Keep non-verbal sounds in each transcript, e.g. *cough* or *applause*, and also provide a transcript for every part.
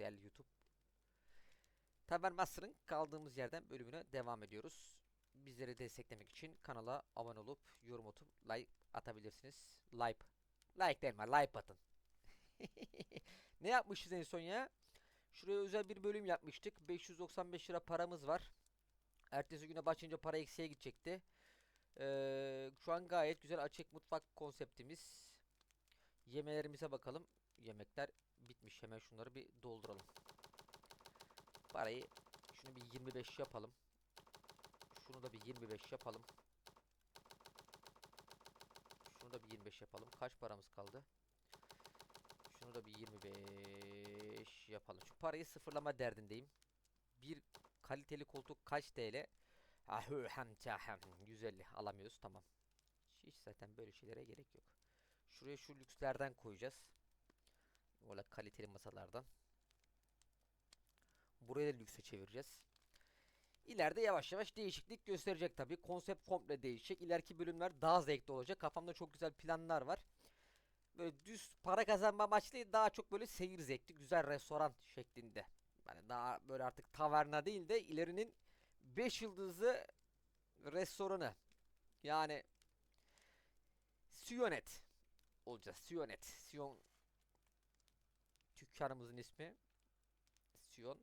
değerli YouTube. Taber Master'ın kaldığımız yerden bölümüne devam ediyoruz. Bizleri desteklemek için kanala abone olup yorum atıp like atabilirsiniz. Like. Like değil? Like atın. *laughs* ne yapmışız en son ya? Şuraya özel bir bölüm yapmıştık. 595 lira paramız var. Ertesi güne başlayınca para eksiye gidecekti. Ee, şu an gayet güzel açık mutfak konseptimiz. Yemelerimize bakalım. Yemekler bitmiş. Hemen şunları bir dolduralım. Parayı şunu bir 25 yapalım. Şunu da bir 25 yapalım. Şunu da bir 25 yapalım. Kaç paramız kaldı? Şunu da bir 25 yapalım. Şu parayı sıfırlama derdindeyim. Bir kaliteli koltuk kaç TL? Ahü hem hem 150 alamıyoruz tamam. Hiç zaten böyle şeylere gerek yok. Şuraya şu lükslerden koyacağız. Böyle kaliteli masalardan. Buraya da lükse çevireceğiz. İleride yavaş yavaş değişiklik gösterecek tabi. Konsept komple değişecek. İleriki bölümler daha zevkli olacak. Kafamda çok güzel planlar var. Böyle düz para kazanma amaçlı daha çok böyle seyir zevkli, güzel restoran şeklinde. Yani daha böyle artık taverna değil de ilerinin 5 yıldızlı restoranı. Yani Siyonet olacağız. Siyonet. Siyon dükkanımızın ismi. Siyon.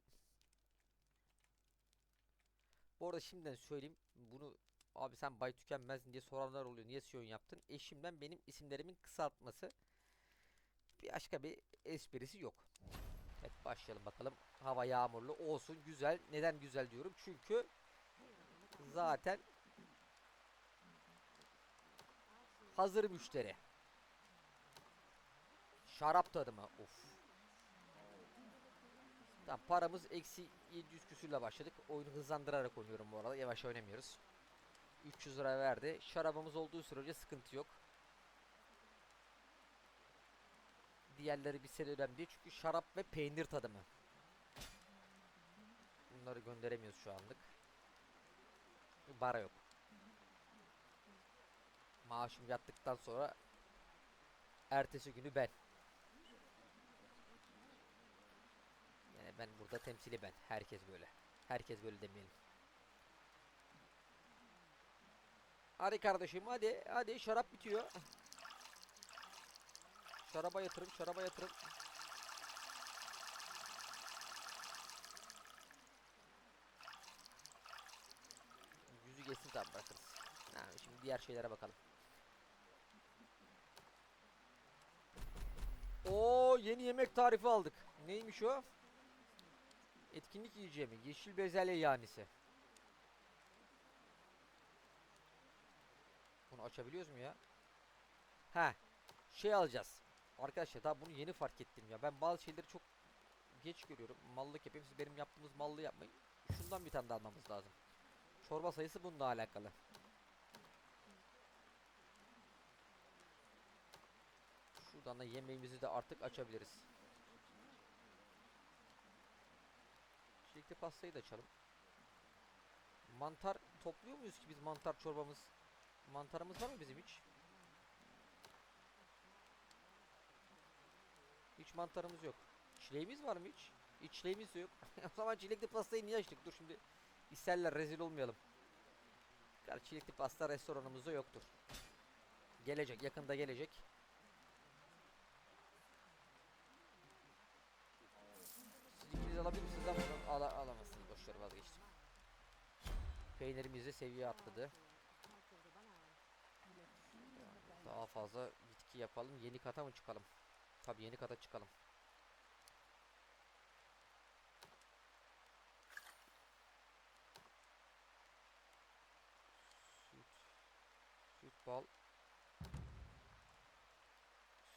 Bu arada şimdiden söyleyeyim. Bunu abi sen Bay Tükenmez diye soranlar oluyor. Niye Siyon yaptın? Eşimden benim isimlerimin kısaltması. Bir başka bir esprisi yok. Evet başlayalım bakalım. Hava yağmurlu olsun güzel. Neden güzel diyorum? Çünkü zaten hazır müşteri. Şarap tadı mı? Of. Tamam paramız eksi 700 küsürle başladık. Oyunu hızlandırarak oynuyorum bu arada. Yavaş oynamıyoruz. 300 lira verdi. Şarabımız olduğu sürece sıkıntı yok. Diğerleri bir sene önemli değil. Çünkü şarap ve peynir tadımı. Bunları gönderemiyoruz şu anlık. Bara yok. Maaşım yattıktan sonra ertesi günü ben. Yani ben burada temsili ben. Herkes böyle. Herkes böyle demeyelim. Hadi kardeşim hadi hadi şarap bitiyor. Şaraba yatırım şaraba yatırım. Yüzü geçsin tabi bırakırız. Ha, şimdi diğer şeylere bakalım. Oo yeni yemek tarifi aldık. Neymiş o? Etkinlik yiyeceği mi? Yeşil bezelye yanisi. Bunu açabiliyoruz mu ya? Ha, şey alacağız. Arkadaşlar daha bunu yeni fark ettim ya. Ben bazı şeyleri çok geç görüyorum. Mallık yapayım. Siz benim yaptığımız mallı yapmayın. Şundan bir tane daha almamız lazım. Çorba sayısı bununla alakalı. Şuradan da yemeğimizi de artık açabiliriz. Çilekli pastayı da açalım. Mantar topluyor muyuz ki biz mantar çorbamız? Mantarımız var mı bizim hiç? Hiç mantarımız yok. Çileğimiz var mı hiç? Hiç çileğimiz yok. *laughs* o zaman çilekli pastayı niye açtık? Dur şimdi isterler rezil olmayalım. Gerçi çilekli pasta restoranımızda yoktur. Gelecek yakında gelecek. Peynirimiz de seviye atladı. Daha fazla bitki yapalım. Yeni kata mı çıkalım? Tabii yeni kata çıkalım. Süt. Süt bal.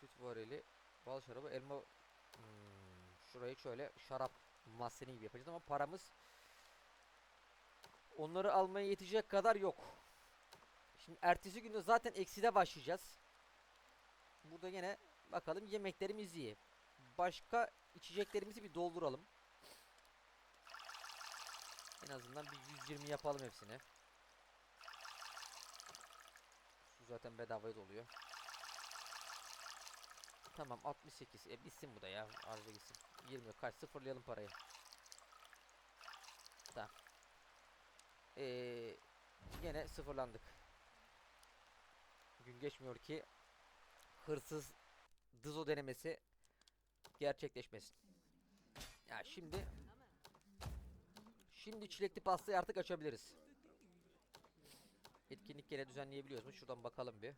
Süt varili. Bal şarabı elma. Hmm, şurayı şöyle şarap mahzeni gibi yapacağız ama paramız onları almaya yetecek kadar yok. Şimdi ertesi günde zaten ekside başlayacağız. Burada yine bakalım yemeklerimiz iyi. Başka içeceklerimizi bir dolduralım. En azından bir 120 yapalım hepsini. Su zaten bedavaya doluyor. Tamam 68. E bitsin bu da ya. Arıza gitsin. 20 kaç sıfırlayalım parayı. Tamam. Ee, yine sıfırlandık. Gün geçmiyor ki hırsız Dızo denemesi gerçekleşmesin. Ya şimdi Şimdi çilekli pastayı artık açabiliriz. Etkinlik gene düzenleyebiliyoruz mu? Şuradan bakalım bir.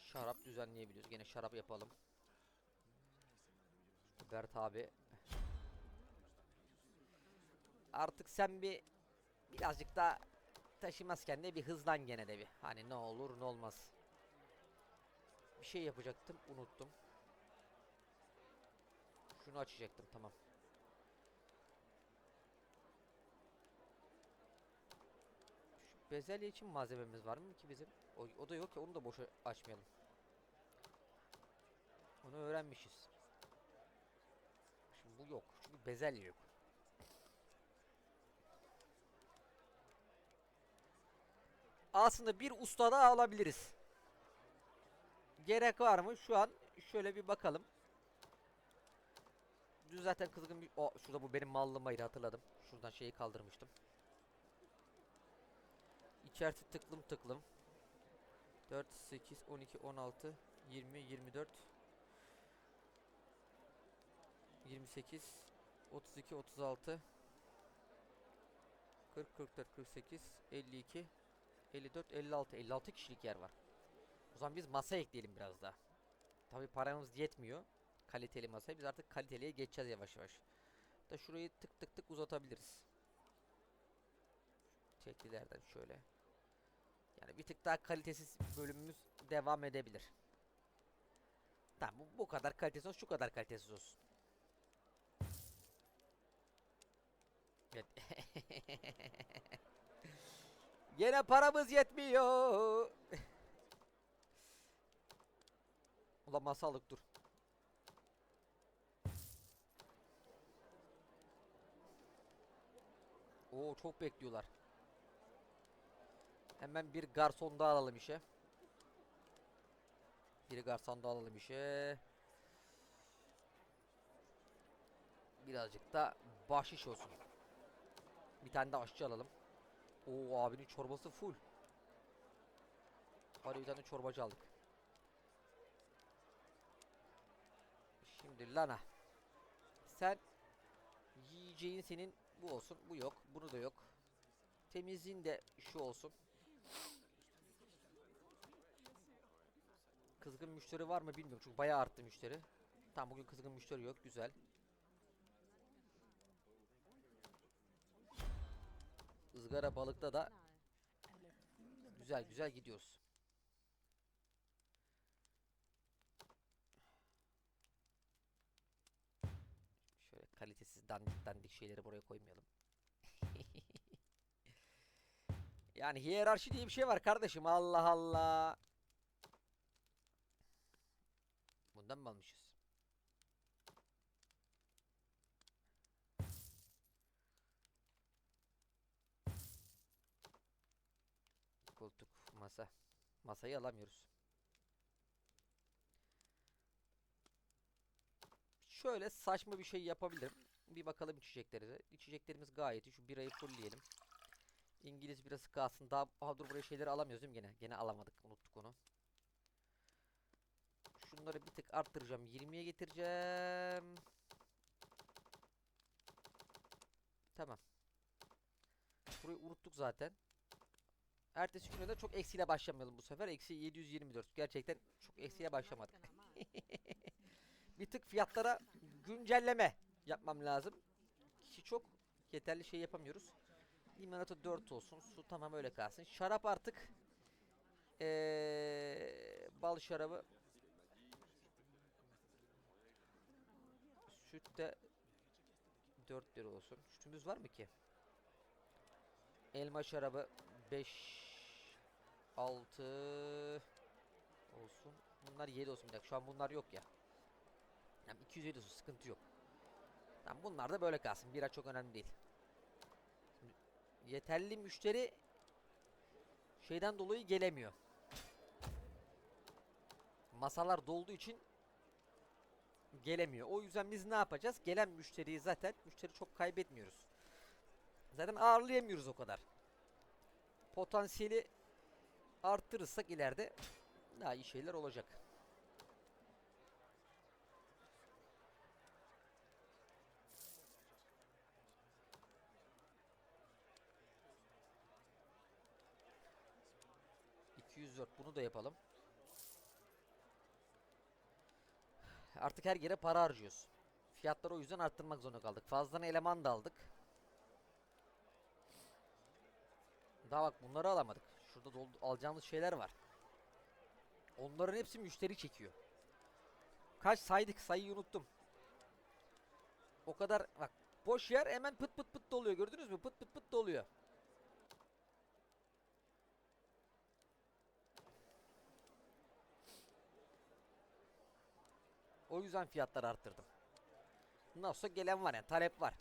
Şarap düzenleyebiliyoruz. Gene şarap yapalım. Bert abi. Artık sen bir birazcık daha taşımazken de bir hızlan gene de bir. Hani ne olur ne olmaz. Bir şey yapacaktım unuttum. Şunu açacaktım tamam. Şu bezelye için malzememiz var mı ki bizim? O, o da yok ya onu da boşa açmayalım. Onu öğrenmişiz. Şimdi bu yok. Çünkü bezelye yok. Aslında bir usta da alabiliriz. Gerek var mı? Şu an şöyle bir bakalım. Dün zaten kızgın bir... O şurada bu benim mallığımaydı hatırladım. Şuradan şeyi kaldırmıştım. İçerisi tıklım tıklım. 4, 8, 12, 16, 20, 24, 28, 32, 36, 40, 44, 48, 52, 54, 56. 56 kişilik yer var. O zaman biz masa ekleyelim biraz daha. Tabi paramız yetmiyor. Kaliteli masaya. Biz artık kaliteliye geçeceğiz yavaş yavaş. Da şurayı tık tık tık uzatabiliriz. Teklilerden şöyle. Yani bir tık daha kalitesiz bölümümüz devam edebilir. Tamam bu, bu kadar kalitesiz olsun, şu kadar kalitesiz olsun. Evet. *laughs* Gene paramız yetmiyor. *laughs* Ulan masallık dur. Oo çok bekliyorlar. Hemen bir garson daha alalım işe. Bir garson daha alalım işe. Birazcık da bahşiş olsun. Bir tane de aşçı alalım. Oo abinin çorbası full. Hadi bir tane çorbacı aldık. Şimdi Lana. Sen yiyeceğin senin bu olsun. Bu yok. Bunu da yok. Temizliğin de şu olsun. Kızgın müşteri var mı bilmiyorum. Çünkü bayağı arttı müşteri. Tamam bugün kızgın müşteri yok. Güzel. Izgara balıkta da güzel güzel gidiyoruz. Şöyle kalitesiz dandik dandik şeyleri buraya koymayalım. *laughs* yani hiyerarşi diye bir şey var kardeşim. Allah Allah. Bundan mı almışız? Koltuk, masa. Masayı alamıyoruz. Şöyle saçma bir şey yapabilirim. Bir bakalım içeceklerimize. İçeceklerimiz gayet iyi. Şu birayı fullleyelim. İngiliz birası kalsın. Daha Aha, dur buraya şeyleri alamıyoruz değil mi gene? Gene alamadık. Unuttuk onu. Şunları bir tık arttıracağım. 20'ye getireceğim. Tamam. Burayı unuttuk zaten. Ertesi güne de çok eksiyle başlamayalım bu sefer. Eksi 724. Gerçekten çok eksiye başlamadık. *laughs* bir tık fiyatlara güncelleme yapmam lazım. Kişi çok yeterli şey yapamıyoruz. Limonata 4 olsun. Su tamam öyle kalsın. Şarap artık ee, bal şarabı Süt de 4 lira olsun. Sütümüz var mı ki? Elma şarabı 5 6 olsun. Bunlar 7 olsun bir dakika. Şu an bunlar yok ya. Yani 207 olsun sıkıntı yok. Tamam bunlar da böyle kalsın. Bira çok önemli değil. Şimdi yeterli müşteri şeyden dolayı gelemiyor. Masalar dolduğu için gelemiyor. O yüzden biz ne yapacağız? Gelen müşteriyi zaten müşteri çok kaybetmiyoruz. Zaten ağırlayamıyoruz o kadar. Potansiyeli arttırırsak ileride daha iyi şeyler olacak. ...204 bunu da yapalım. Artık her yere para harcıyoruz. Fiyatları o yüzden arttırmak zorunda kaldık. Fazladan eleman da aldık. Daha bak bunları alamadık. Şurada dolu- alacağımız şeyler var. Onların hepsi müşteri çekiyor. Kaç saydık sayıyı unuttum. O kadar bak boş yer hemen pıt pıt pıt doluyor gördünüz mü? Pıt pıt pıt doluyor. O yüzden fiyatları arttırdım. Nasıl gelen var yani talep var.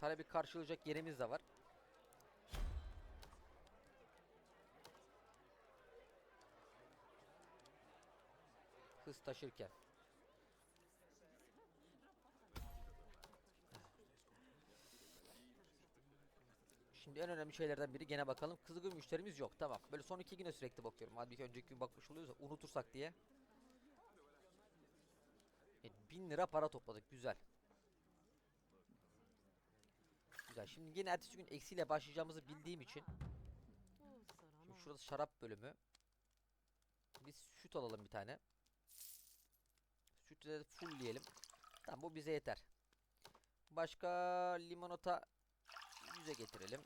Talebi karşılayacak yerimiz de var. Hız taşırken. Şimdi en önemli şeylerden biri gene bakalım. Kızgın müşterimiz yok. Tamam. Böyle son iki güne sürekli bakıyorum. Halbuki önceki gün bakmış oluyoruz unutursak diye. E, 1000 lira para topladık. Güzel. Güzel. Şimdi yine ertesi gün eksiyle başlayacağımızı bildiğim için Şimdi şurası şarap bölümü. Biz süt alalım bir tane. Sütü de fullleyelim. Tamam bu bize yeter. Başka limonata 100'e getirelim.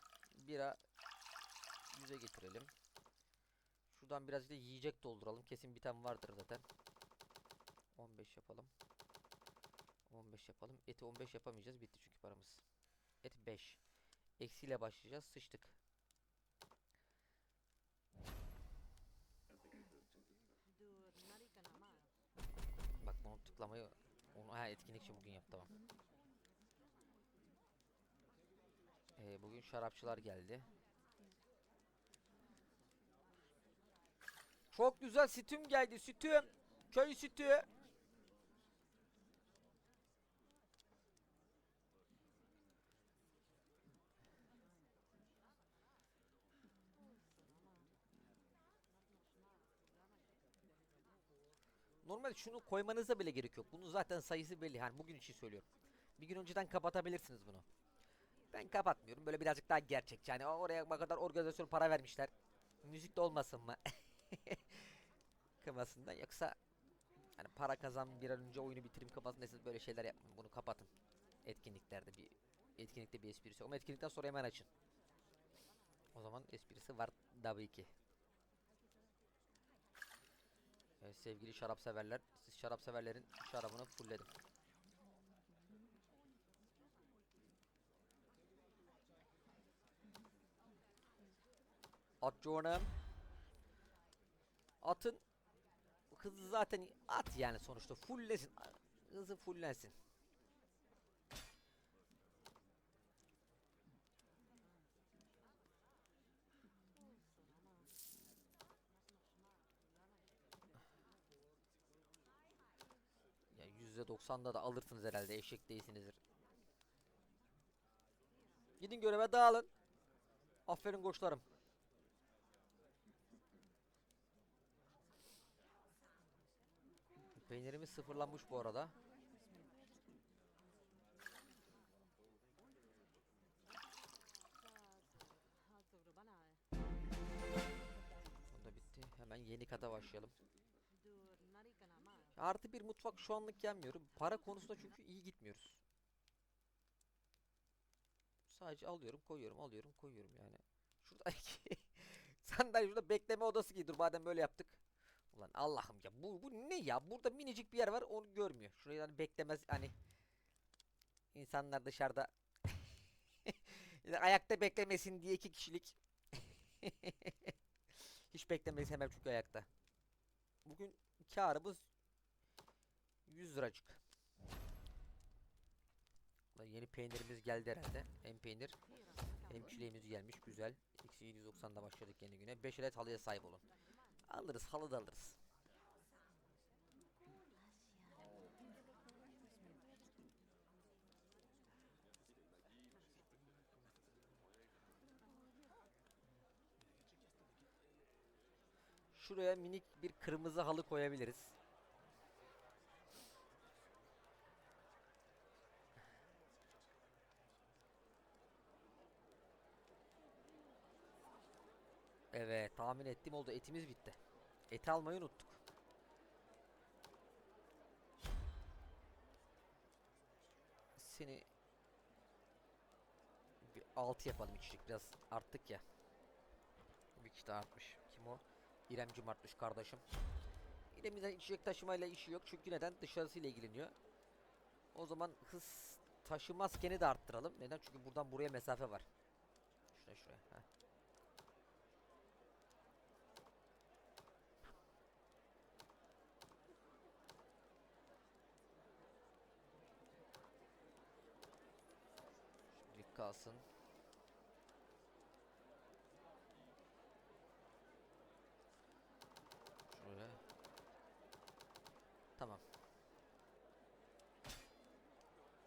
Bira 100'e getirelim. Şuradan biraz da yiyecek dolduralım. Kesin bir tane vardır zaten. 15 yapalım. 15 yapalım. Eti 15 yapamayacağız. Bitti çünkü paramız. Et 5. Eksiyle başlayacağız. Sıçtık. Bak bunu tıklamayı onu ha etkinlikçi bugün yap tamam. Ee, bugün şarapçılar geldi. Çok güzel sütüm geldi sütüm. Köy sütü. Normal şunu koymanıza bile gerek yok. Bunun zaten sayısı belli. Hani bugün için söylüyorum. Bir gün önceden kapatabilirsiniz bunu. Ben kapatmıyorum. Böyle birazcık daha gerçekçi. Yani oraya bu kadar organizasyon para vermişler. Müzik de olmasın mı? *laughs* Kafasında yoksa hani para kazan bir an önce oyunu bitireyim kafasında böyle şeyler yapmayın. Bunu kapatın. Etkinliklerde bir etkinlikte bir esprisi. Ama etkinlikten sonra hemen açın. O zaman esprisi var tabii ki. Evet, sevgili şarap severler, siz şarap severlerin şarabını fullledim. At canım. Atın hızı zaten at yani sonuçta fulllesin. Hızı fullensin. Ya %90'da da alırsınız herhalde eşek değilsinizdir. Gidin göreve dağılın. Aferin koçlarım. Peynirimiz sıfırlanmış bu arada. Bu da bitti. Hemen yeni kata başlayalım. Artı bir mutfak şu anlık yenmiyorum. Para konusunda çünkü iyi gitmiyoruz. Sadece alıyorum, koyuyorum, alıyorum, koyuyorum yani. Şurada *laughs* sandalye şurada bekleme odası gibi dur madem böyle yaptık. Ulan Allah'ım ya bu, bu ne ya? Burada minicik bir yer var onu görmüyor. Şurayı hani beklemez hani insanlar dışarıda *laughs* Ya da ayakta beklemesin diye iki kişilik *laughs* hiç beklemeyiz hemen çünkü ayakta. Bugün karımız 100 liracık. Yeni peynirimiz geldi herhalde. Hem peynir hem çileğimiz gelmiş. Güzel. Eksi 790'da başladık yeni güne. 5 adet halıya sahip olun. Alırız. Halı da alırız. Şuraya minik bir kırmızı halı koyabiliriz. Evet tahmin ettim oldu etimiz bitti. Eti almayı unuttuk. Seni bir 6 yapalım içecek biraz arttık ya. Bir kişi daha artmış. Kim o? İremcim artmış kardeşim. İrem'in içecek taşımayla işi yok çünkü neden? Dışarısıyla ilgileniyor. O zaman hız taşımazkeni de arttıralım. Neden? Çünkü buradan buraya mesafe var. Şuraya şuraya. Heh. Şimdilik kalsın. Şöyle. Tamam.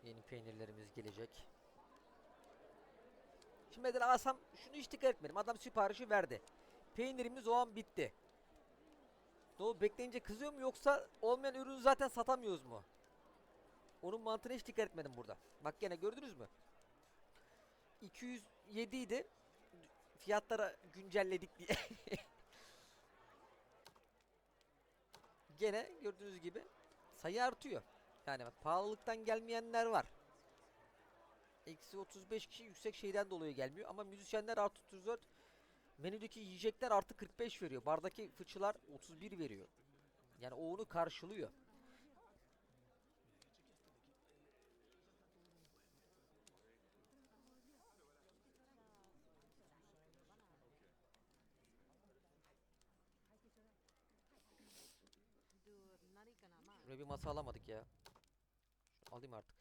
Yeni peynirlerimiz gelecek. Şimdi mesela alsam şunu hiç dikkat etmedim. Adam siparişi verdi. Peynirimiz o an bitti. Ne oldu bekleyince kızıyor mu yoksa olmayan ürünü zaten satamıyoruz mu? Onun mantığına hiç dikkat etmedim burada. Bak gene gördünüz mü? 207 idi. Fiyatlara güncelledik diye. *laughs* Gene gördüğünüz gibi sayı artıyor. Yani bak, pahalılıktan gelmeyenler var. Eksi 35 kişi yüksek şeyden dolayı gelmiyor ama müzisyenler artı 34 menüdeki yiyecekler artı 45 veriyor. Bardaki fıçılar 31 veriyor. Yani o onu karşılıyor. Şuraya bir masa alamadık ya. Şunu alayım artık.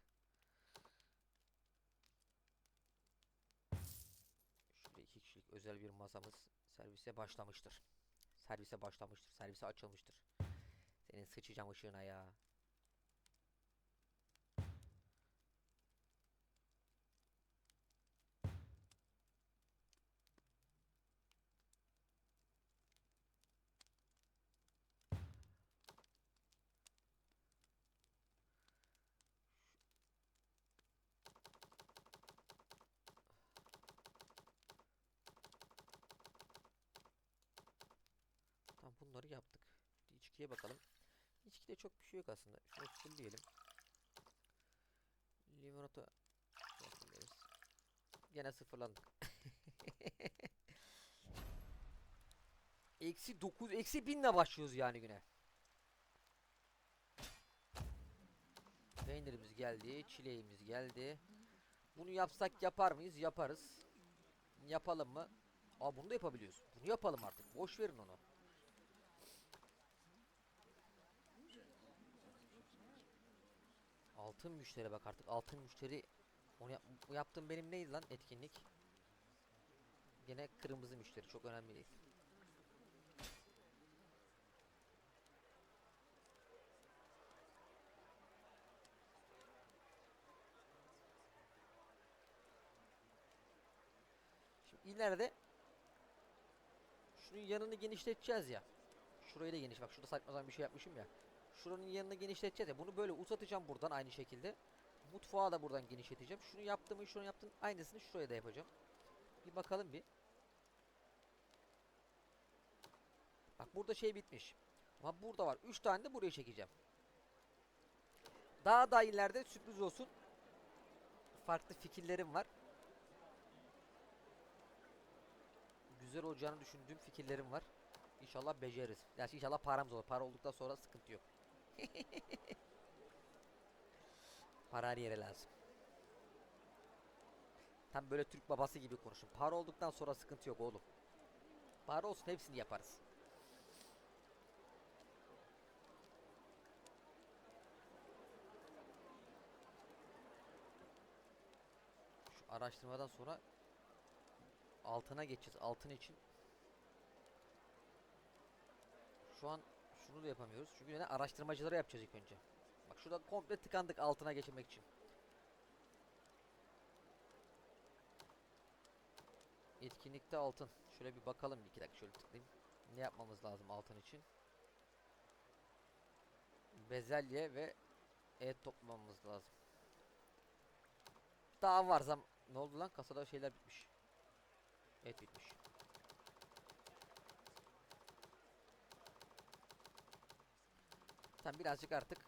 Şurada iki kişilik özel bir masamız servise başlamıştır. Servise başlamıştır. Servise açılmıştır. Senin sıçacağım ışığına ya. Tamam bunları yaptık. İçkiye bakalım. İçkide çok bir şey yok aslında. Şunu fullleyelim. Limonata yapabiliriz. Gene sıfırlandık. *laughs* eksi 9, eksi 1000'le başlıyoruz yani güne. Peynirimiz geldi, çileğimiz geldi. Bunu yapsak yapar mıyız? Yaparız. Yapalım mı? Aa bunu da yapabiliyoruz. Bunu yapalım artık. Boş verin onu. Altın müşteri bak artık altın müşteri onu yap yaptığım benim neydi lan etkinlik? Gene kırmızı müşteri çok önemli değil. Şimdi ileride şunun yanını genişleteceğiz ya. Şurayı da geniş bak şurada saçma sapan bir şey yapmışım ya. Şuranın yanını genişleteceğiz ya. Bunu böyle uzatacağım buradan aynı şekilde. Mutfağı da buradan genişleteceğim. Şunu yaptığımı şunu yaptım. Aynısını şuraya da yapacağım. Bir bakalım bir. Bak burada şey bitmiş. Ama burada var. 3 tane de buraya çekeceğim. Daha da ileride sürpriz olsun. Farklı fikirlerim var. Güzel olacağını düşündüğüm fikirlerim var. İnşallah beceririz. Yani inşallah paramız olur. Para olduktan sonra sıkıntı yok. *laughs* Para her yere lazım. Tam böyle Türk babası gibi konuşun. Para olduktan sonra sıkıntı yok oğlum. Para olsun hepsini yaparız. Şu araştırmadan sonra altına geçeceğiz. Altın için şu an şunu da yapamıyoruz. Çünkü neden? Araştırmacılara yapacağız ilk önce. Bak şurada komple tıkandık altına geçirmek için. Etkinlikte altın. Şöyle bir bakalım bir iki dakika şöyle tıklayayım. Ne yapmamız lazım altın için? Bezelye ve et toplamamız lazım. Daha var zam. Ne oldu lan? Kasada şeyler bitmiş. Et bitmiş. Tamam birazcık artık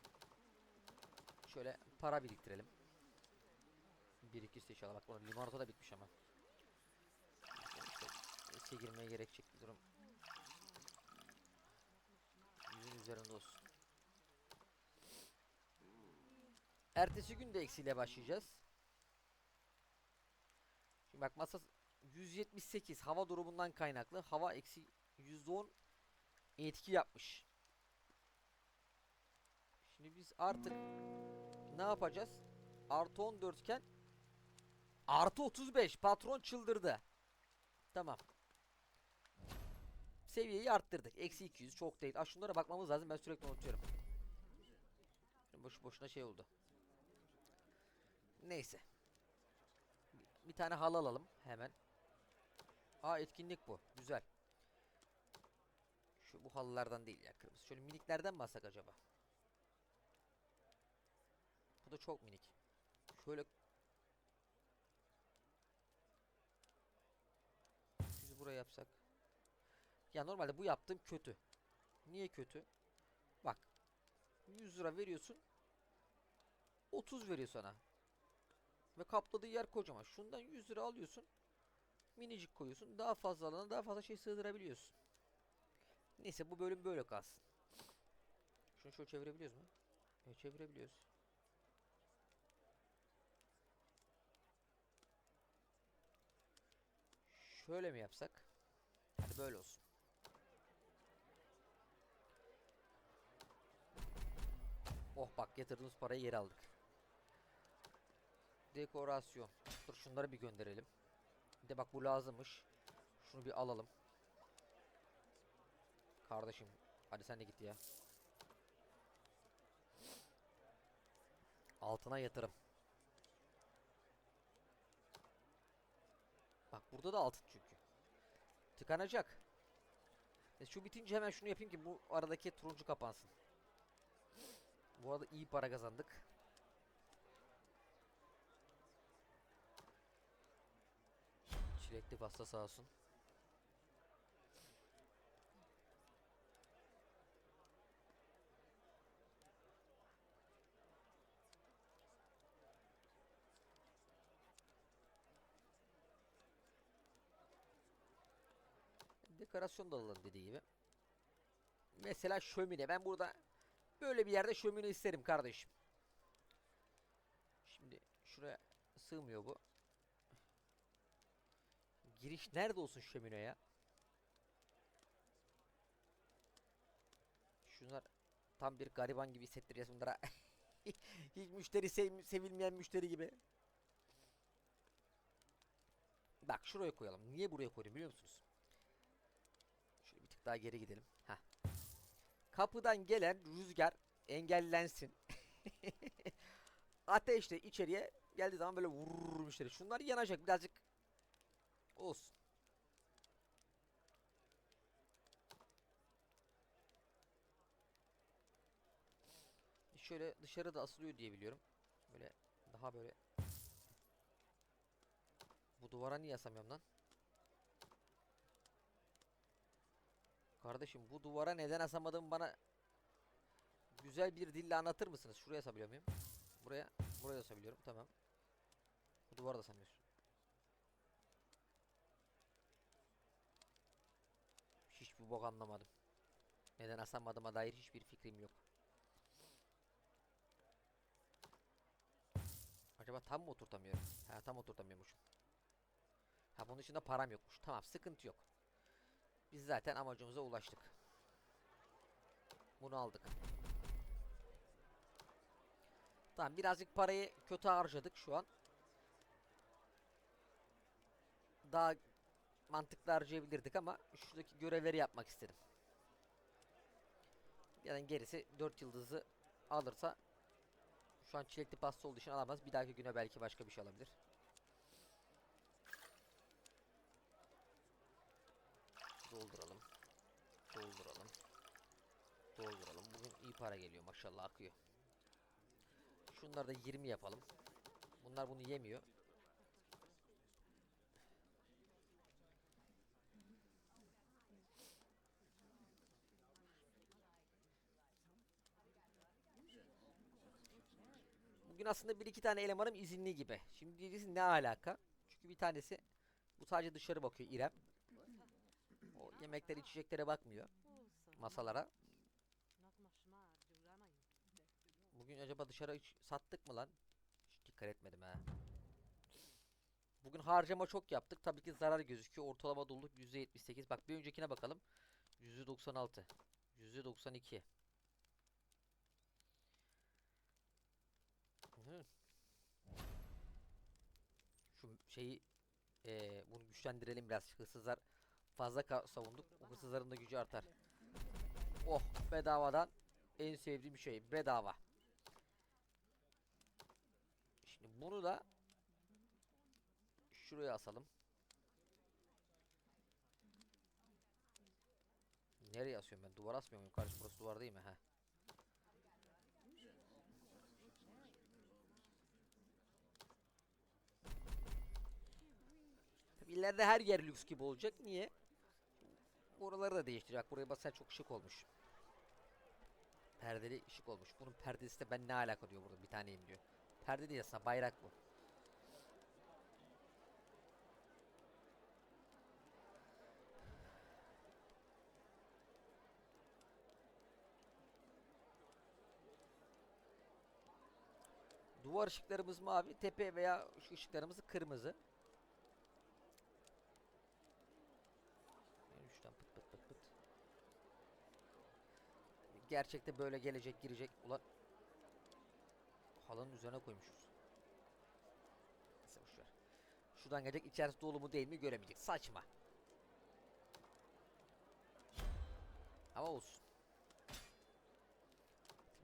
şöyle para biriktirelim. Bir iki üstü inşallah. Bak bunun limonata da bitmiş ama. Eskiye girmeye gerekecek bir durum. Yüzün üzerinde olsun. Ertesi gün de eksiyle başlayacağız. Şimdi bak masa 178 hava durumundan kaynaklı. Hava eksi %10 etki yapmış. Şimdi biz artık ne yapacağız? Artı 14 iken artı 35 patron çıldırdı. Tamam. Seviyeyi arttırdık. Eksi 200 çok değil. Aa, şunlara bakmamız lazım. Ben sürekli unutuyorum. Boş boşuna şey oldu. Neyse. Bir, tane halı alalım hemen. Aa etkinlik bu. Güzel. Şu bu halılardan değil ya kırmızı. Şöyle miniklerden mi alsak acaba? Bu da çok minik. Şöyle Biz buraya yapsak. Ya normalde bu yaptığım kötü. Niye kötü? Bak. 100 lira veriyorsun. 30 veriyor sana. Ve kapladığı yer kocaman. Şundan 100 lira alıyorsun. Minicik koyuyorsun. Daha fazla alana daha fazla şey sığdırabiliyorsun. Neyse bu bölüm böyle kalsın. Şunu şöyle çevirebiliyoruz mu? Evet çevirebiliyoruz. Şöyle mi yapsak? Hadi böyle olsun. Oh bak yatırdığımız parayı geri aldık. Dekorasyon. Dur şunları bir gönderelim. Bir de bak bu lazımmış. Şunu bir alalım. Kardeşim hadi sen de git ya. Altına yatırım. Burada da altın çünkü. Tıkanacak. E şu bitince hemen şunu yapayım ki bu aradaki turuncu kapansın. Bu arada iyi para kazandık. Çilekli pasta sağ olsun. Dekorasyon da alalım dediği gibi. Mesela şömine. Ben burada böyle bir yerde şömine isterim kardeşim. Şimdi şuraya sığmıyor bu. Giriş nerede olsun şömine ya? Şunlar tam bir gariban gibi hissettireceğiz bunlara. *laughs* Hiç müşteri sev- sevilmeyen müşteri gibi. Bak şuraya koyalım. Niye buraya koydum biliyor musunuz? Daha geri gidelim. Heh. Kapıdan gelen rüzgar engellensin. *laughs* Ateş de içeriye geldiği zaman böyle vurur. Şunlar yanacak birazcık olsun. Şöyle dışarıda asılıyor diye biliyorum. Böyle daha böyle Bu duvara niye asamıyorum lan? Kardeşim bu duvara neden asamadığımı bana güzel bir dille anlatır mısınız? Şuraya asabiliyor muyum? Buraya, buraya asabiliyorum. Tamam. Bu duvara da asamıyorsun. Hiçbir bok anlamadım. Neden asamadığıma dair hiçbir fikrim yok. Acaba tam mı oturtamıyorum? Ha tam oturtamıyormuşum. Ha bunun içinde param yokmuş. Tamam sıkıntı yok. Biz zaten amacımıza ulaştık. Bunu aldık. Tamam birazcık parayı kötü harcadık şu an. Daha mantıklı harcayabilirdik ama şuradaki görevleri yapmak istedim. Yani gerisi 4 yıldızı alırsa şu an çilekli pasta olduğu için alamaz. Bir dahaki güne belki başka bir şey alabilir. Dolduralım. Dolduralım. Bugün iyi para geliyor maşallah akıyor. Şunları da 20 yapalım. Bunlar bunu yemiyor. Bugün aslında bir iki tane elemanım izinli gibi. Şimdi diyeceksin ne alaka? Çünkü bir tanesi bu sadece dışarı bakıyor İrem. O yemekler içeceklere bakmıyor masalara. Bugün acaba dışarı hiç sattık mı lan? Hiç dikkat etmedim ha. Bugün harcama çok yaptık. Tabii ki zarar gözüküyor. Ortalama doluluk %78. Bak bir öncekine bakalım. %96. %92. Hı. Şu şeyi eee, bunu güçlendirelim biraz. Hırsızlar fazla savunduk. O hırsızların da gücü artar. Oh bedavadan en sevdiğim şey bedava. Şimdi bunu da şuraya asalım. Nereye asıyorum ben? Duvara asmıyor muyum? Karşı burası duvar değil mi? Heh. İleride her yer lüks gibi olacak. Niye? Buraları da değiştirecek. Buraya basar çok şık olmuş. Perdeli şık olmuş. Bunun perdesi de ben ne alaka diyor burada bir taneyim diyor. Perde değil aslında bayrak bu. Duvar ışıklarımız mavi, tepe veya ışıklarımız kırmızı. Yani şuradan pıt pıt pıt pıt. Gerçekte böyle gelecek girecek. Ulan halının üzerine koymuşuz. Neyse boşver. Şuradan gelecek içerisi dolu mu değil mi göremeyecek. Saçma. Ama olsun.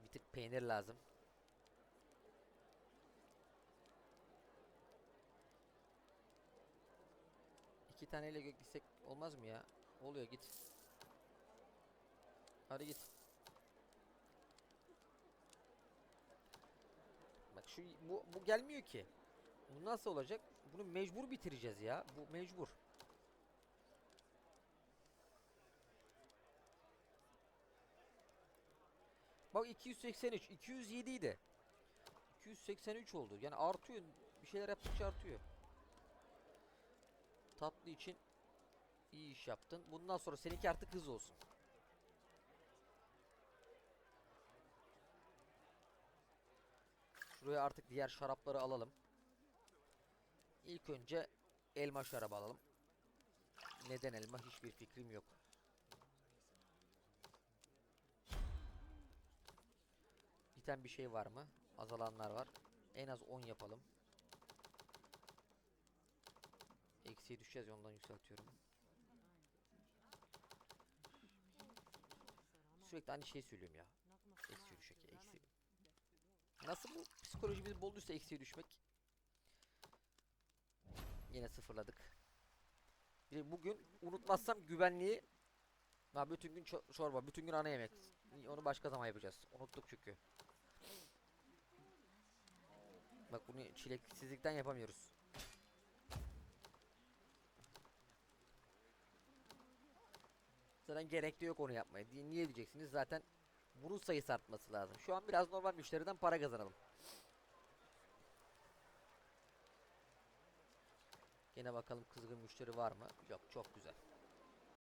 Bir tık peynir lazım. İki taneyle gitsek olmaz mı ya? Oluyor git. Hadi git. Şu bu, bu gelmiyor ki. Bu nasıl olacak? Bunu mecbur bitireceğiz ya. Bu mecbur. Bak 283, 207 idi. 283 oldu. Yani artıyor. Bir şeyler yaptıkça artıyor. Tatlı için iyi iş yaptın. Bundan sonra seninki artık hız olsun. Şuraya artık diğer şarapları alalım. İlk önce elma şarabı alalım. Neden elma hiçbir fikrim yok. Biten bir şey var mı? Azalanlar var. En az 10 yapalım. Eksiye düşeceğiz ondan yükseltiyorum. Sürekli aynı şeyi söylüyorum ya. Eksiye düşecek eksi. Nasıl bu psikolojimiz bozduysa eksiye düşmek. Yine sıfırladık. Bir bugün unutmazsam güvenliği Ha bütün gün ço- çorba, bütün gün ana yemek. Onu başka zaman yapacağız. Unuttuk çünkü. Bak bunu çileksizlikten yapamıyoruz. Zaten gerek de yok onu yapmaya. Niye diyeceksiniz? Zaten bunun sayısı artması lazım. Şu an biraz normal müşteriden para kazanalım. Yine bakalım kızgın müşteri var mı? Yok çok güzel.